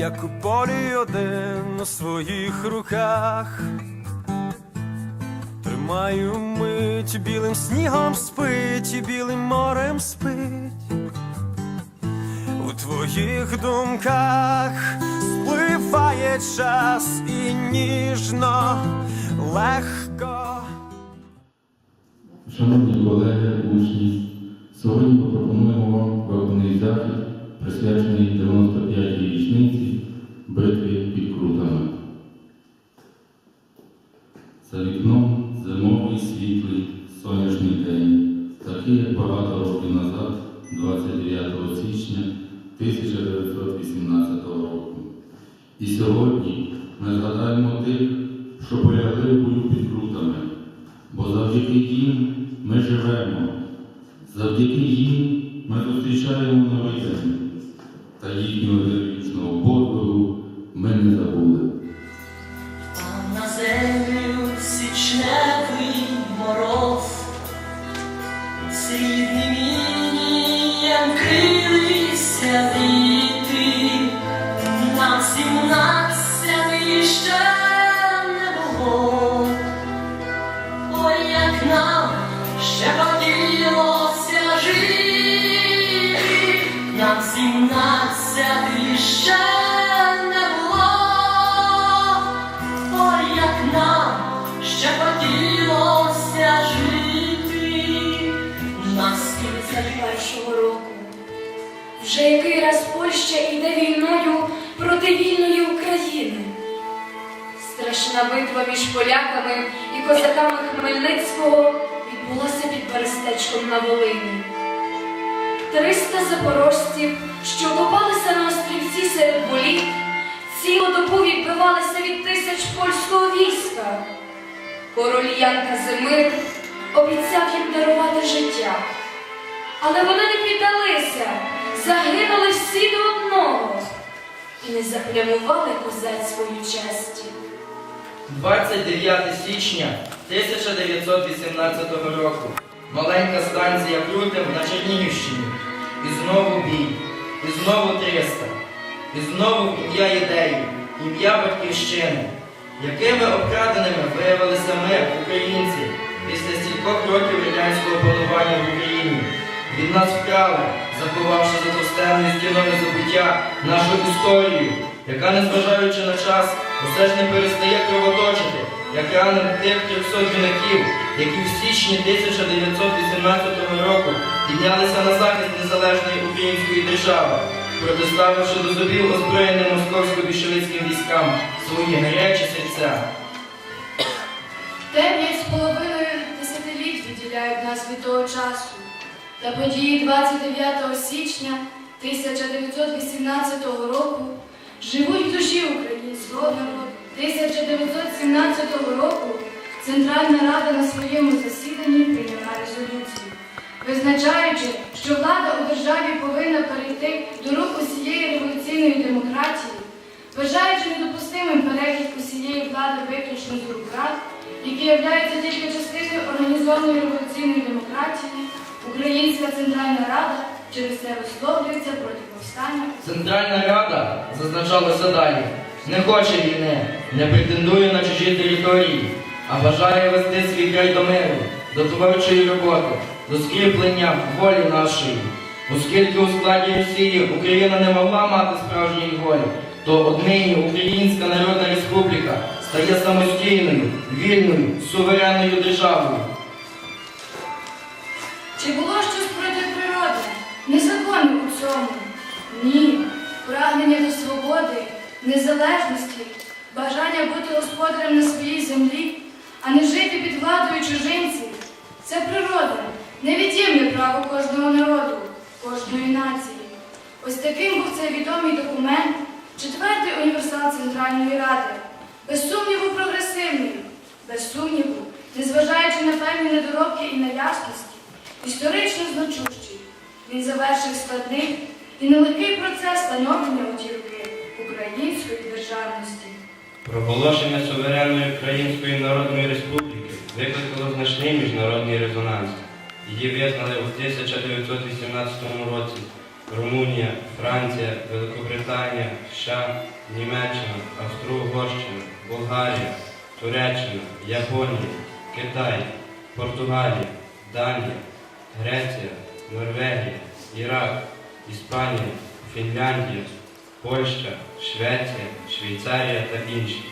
як у полі один у своїх руках. Тримаю мить, білим снігом спить, і білим морем спить. У твоїх думках спливає час і ніжно, легко. Шановні колеги, учні, сьогодні пропонуємо вам певний захід, присвячений 95-й річниці битви під Крутами. За вікном зимовий світлий сонячний день, такий як багато років назад, 29 січня 1918 року. І сьогодні ми згадаємо тих, що полягли в бою під Крутами, бо завдяки їм ми живемо, завдяки їм ми зустрічаємо новий день, та їхнього героїчного подвигу інієм крилися віти, року. Вже який раз Польща йде війною проти вільної України. Страшна битва між поляками і козаками Хмельницького відбулася під Берестечком на Волині. Триста запорожців, що окопалися на острівці серед боліт, цілодобу відбивалися від тисяч польського війська. Король Ян Казимир обіцяв їм дарувати життя. Але вони не піддалися, загинули всі до одного і не заплямували козацькою честі. 29 січня 1918 року. Маленька станція Крутим на Чернігівщині. І знову бій, і знову 300. І знову ім'я ідеї, ім'я батьківщини. Якими обкраденими виявилися ми, українці, після стількох років радянського панування в Україні. Від нас вкрали, заховавши за товстенною стіною забуття нашу історію, яка, незважаючи на час, усе ж не перестає кровоточити, як ранен тих 300 юнаків, які в січні 1918 року піднялися на захист незалежної української держави, протиставивши до зубів озброєним московсько-більшовицьким військам свої гарячі серця. Дев'ять з половиною десятиліть відділяють нас від того часу. Та події 29 січня 1918 року живуть в душі українського народу. 1917 року Центральна Рада на своєму засіданні прийняла резолюцію, визначаючи, що влада у державі повинна перейти до рук усієї революційної демократії, вважаючи недопустимим перехід усієї влади виключно з рук рад, які являються тільки частиною організованої революційної демократії, Українська Центральна Рада через це висловлюється проти повстання. Центральна Рада, зазначалося далі, не хоче війни, не претендує на чужі території, а бажає вести свій край до миру, до творчої роботи, до скріплення волі нашої. Оскільки у складі Росії Україна не могла мати справжньої волі, то однині Українська Народна Республіка стає самостійною, вільною, суверенною державою. Чи було щось проти природи? Незаконне у цьому? Ні. Прагнення до свободи, незалежності, бажання бути господарем на своїй землі, а не жити під владою чужинців. Це природа, невід'ємне право кожного народу, кожної нації. Ось таким був цей відомий документ, четвертий універсал Центральної Ради. Без сумніву прогресивний, без сумніву, незважаючи на певні недоробки і неясності, історично значущий. Він завершив складний і нелегкий процес становлення у ті роки української державності. Проголошення суверенної Української Народної Республіки викликало значний міжнародний резонанс. Її визнали у 1918 році Румунія, Франція, Великобританія, США, Німеччина, Австро-Угорщина, Болгарія, Туреччина, Японія, Китай, Португалія, Данія, Греція, Норвегія, Ірак, Іспанія, Фінляндія, Польща, Швеція, Швейцарія та інші.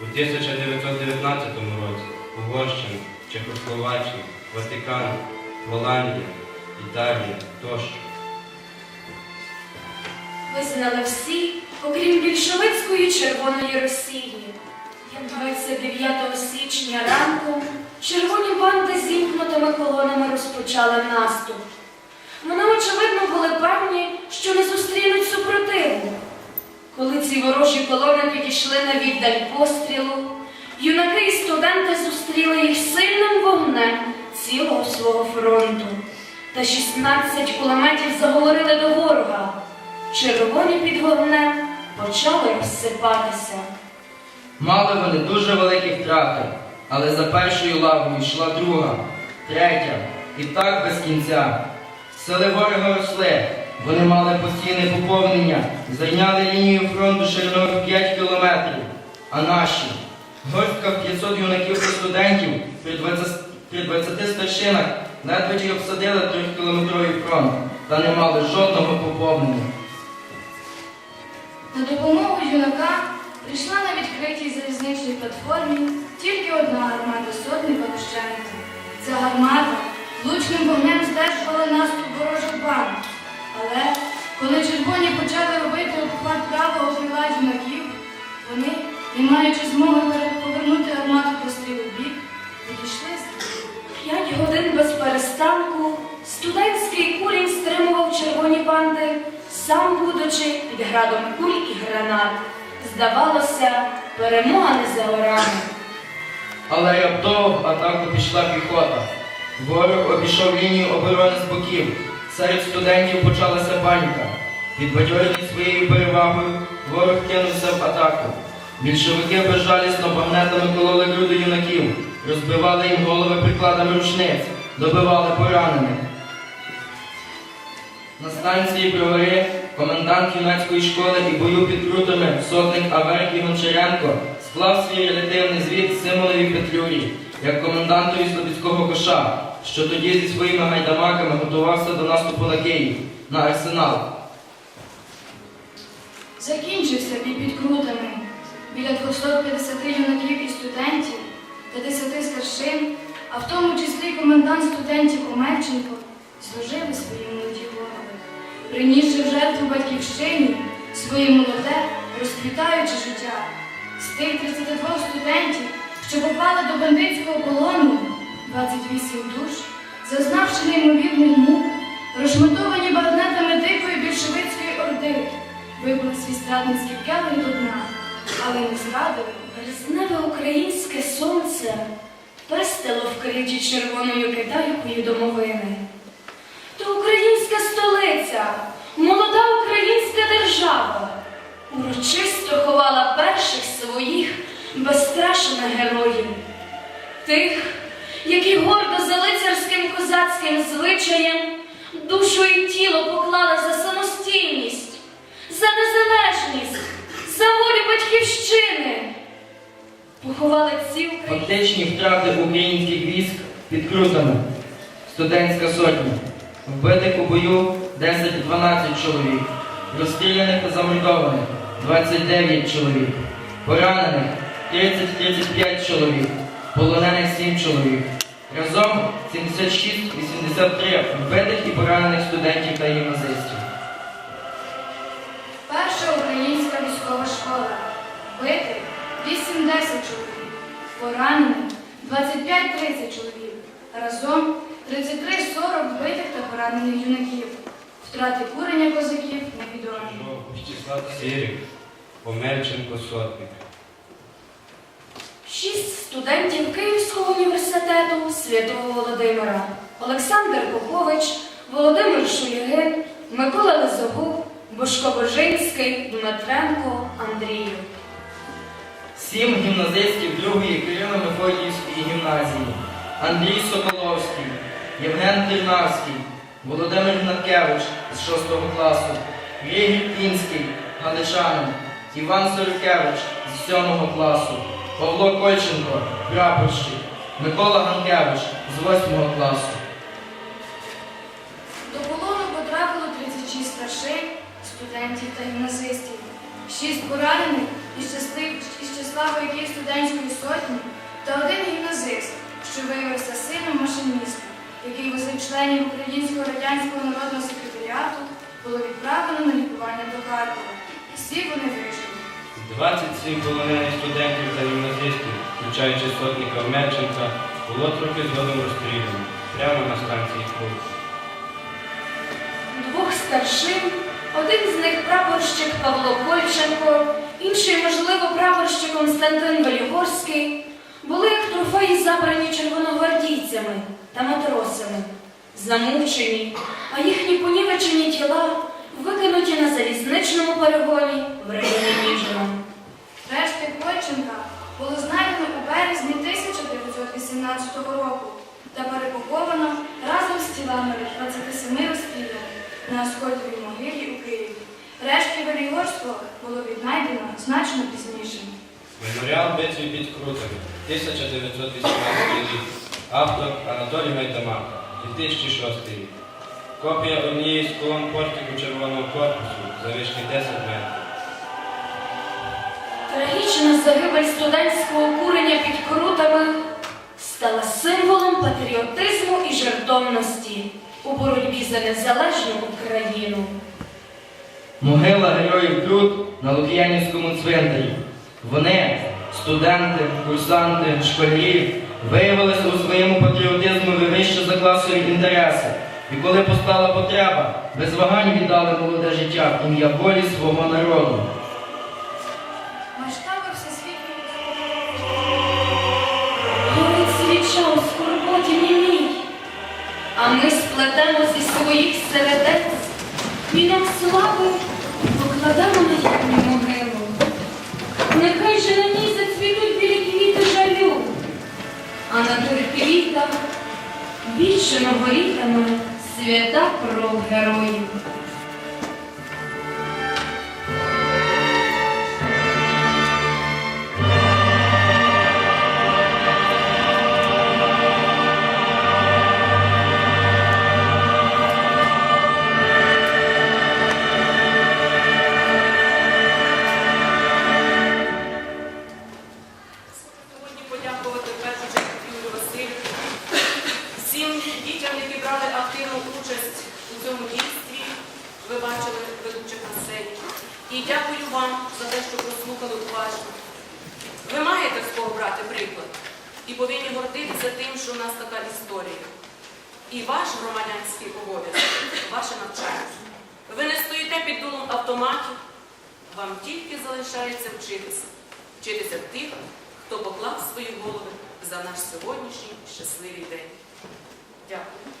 У 1919 році Угорщина, Чехословаччина, Ватикан, Голландія, Італія тощо. Визнали всі, окрім більшовицької Червоної Росії. Як 29 січня ранку червоні банди зімкнутими колонами розпочали наступ. Вони, очевидно, були певні, що не зустрінуть супротиву. Коли ці ворожі колони підійшли на віддаль пострілу, юнаки і студенти зустріли їх сильним вогнем цілого свого фронту. Та 16 кулеметів заговорили до ворога. Червоні під вогнем почали розсипатися. Мали вони дуже великі втрати, але за першою лавою йшла друга, третя, і так без кінця. Сили ворога росли, вони мали постійне поповнення, зайняли лінію фронту шириною 5 кілометрів. А наші горстка в 500 юнаків та студентів при 20, при 20 старшинах ледве чи обсадили трьохкілометровий фронт та не мали жодного поповнення. На допомогу юнакам прийшла на відкритій залізничній платформі тільки одна гармата сотника Лощенка. Ця гармата влучним вогнем здержувала наступ ворожих банд. Але коли червоні почали робити обхват правого крила юнаків, вони, не маючи змоги повернути гармату постріл у бік, відійшли П'ять годин без перестанку студентський курінь стримував червоні банди, сам будучи під градом куль і гранат. Здавалося, перемога не за горами. Але раптово в атаку пішла піхота. Ворог обійшов лінію оборони з боків. Серед студентів почалася паніка. Підбадьорений своєю перевагою, ворог кинувся в атаку. Більшовики безжалісно багнетами кололи груди юнаків, розбивали їм голови прикладами рушниць, добивали поранених. На станції Бровари комендант юнацької школи і бою під крутами сотник Аверкій Гончаренко склав свій релятивний звіт Симонові Петлюрі як комендантові Слобідського коша, що тоді зі своїми гайдамаками готувався до наступу на Київ, на арсенал. Закінчився бій під крутами. Біля 250 юнаків і студентів та 10 старшин, а в тому числі комендант студентів Омельченко, зложили свої молоді голови, принісши в жертву батьківщині своє молоде, розквітаюче життя. З тих 32 студентів, що попали до бандитського полону, 28 душ, зазнавши неймовірних мук, розшматовані багнетами дикої більшовицької орди, вибили свій страдницький келих до дна, але не зрадили. Березневе українське сонце пестило вкриті червоною китайкою домовини. То українська столиця, молода українська держава своїх безстрашених героїв, тих, які гордо за лицарським козацьким звичаєм душу і тіло поклали за самостійність, за незалежність, за волю батьківщини. Поховали ці українські. Фактичні втрати українських військ під крутами. Студентська сотня. Вбитих у бою 10-12 чоловік. Розстріляних та замордованих 29 чоловік. Поранених 30-35 чоловік. Полонених 7 чоловік. Разом 76-83 вбитих і поранених студентів та гімназистів. Перша українська військова школа. Вбитих 8-10 чоловік. Поранених 25-30 чоловік. Разом 33-40 вбитих та поранених юнаків. Втрати курення козаків невідомі. Омельченко сотник. Шість студентів Київського університету Святого Володимира, Олександр Попович, Володимир Шулігин, Микола Лизогуб, Бошко Божинський, Дмитренко, Андрію. Сім гімназистів другої Кирило-Мефодіївської гімназії. Андрій Соколовський, Євген Тернавський, Володимир Гнаткевич з 6 класу, Григір Пінський, галичанин, Іван Сорокевич з 7 класу, Павло Кольченко, прапорщик, Микола Ганкевич з 8 класу. До полону потрапило 36 старшин, студентів та гімназистів, 6 поранених із, числа вояків студентської сотні та один гімназист, що виявився сином машиніста, який возив членів Українського радянського народного секретаріату, було відправлено на лікування до Харкова. Всі вони вижили. 27 полонених студентів та гімназистів, включаючи сотника Мерченка, було трохи згодом розстріляно прямо на станції Круг. Двох старшин, один з них прапорщик Павло Кольченко, інший, можливо, прапорщик Константин Велігорський, були як трофеї забрані червоногвардійцями та матросами, замучені, а їхні понівечені тіла викинуті на залізничному перегоні в районі Ніжина. Кольченка було знайдено у березні 1918 року та перепаковано разом з тілами 27 розстріляних на Оскольдовій могилі у Києві. Рештки Велігорського було віднайдено значно пізніше. Меморіал битві під Крутами, 1918 рік. Автор Анатолій Гайдамака, 2006 рік. Копія однієї з колон портику Червоного корпусу завишки 10 метрів. Трагічна загибель студентського курення під крутами стала символом патріотизму і жертовності у боротьбі за незалежну Україну. Могила героїв Крут на Лук'янівському цвинтарі. Вони, студенти, курсанти, школярі, виявилися у своєму патріотизму вище за класові інтереси. І коли постала потреба, без вагань віддали молоде життя ім'я волі свого народу. А ми сплетемо зі своїх сердець вінок слави покладемо на їхню могилу. Нехай же на ній зацвітуть білі квіти жалю, а на тих квітах вічно горітиме свята кров героїв. Дякую вам за те, що прослухали уважно. Ви маєте з кого брати приклад і повинні гордитися тим, що в нас така історія. І ваш громадянський обов'язок, ваше навчання. Ви не стоїте під дулом автоматів, вам тільки залишається вчитися. Вчитися тих, хто поклав свої голови за наш сьогоднішній щасливий день. Дякую.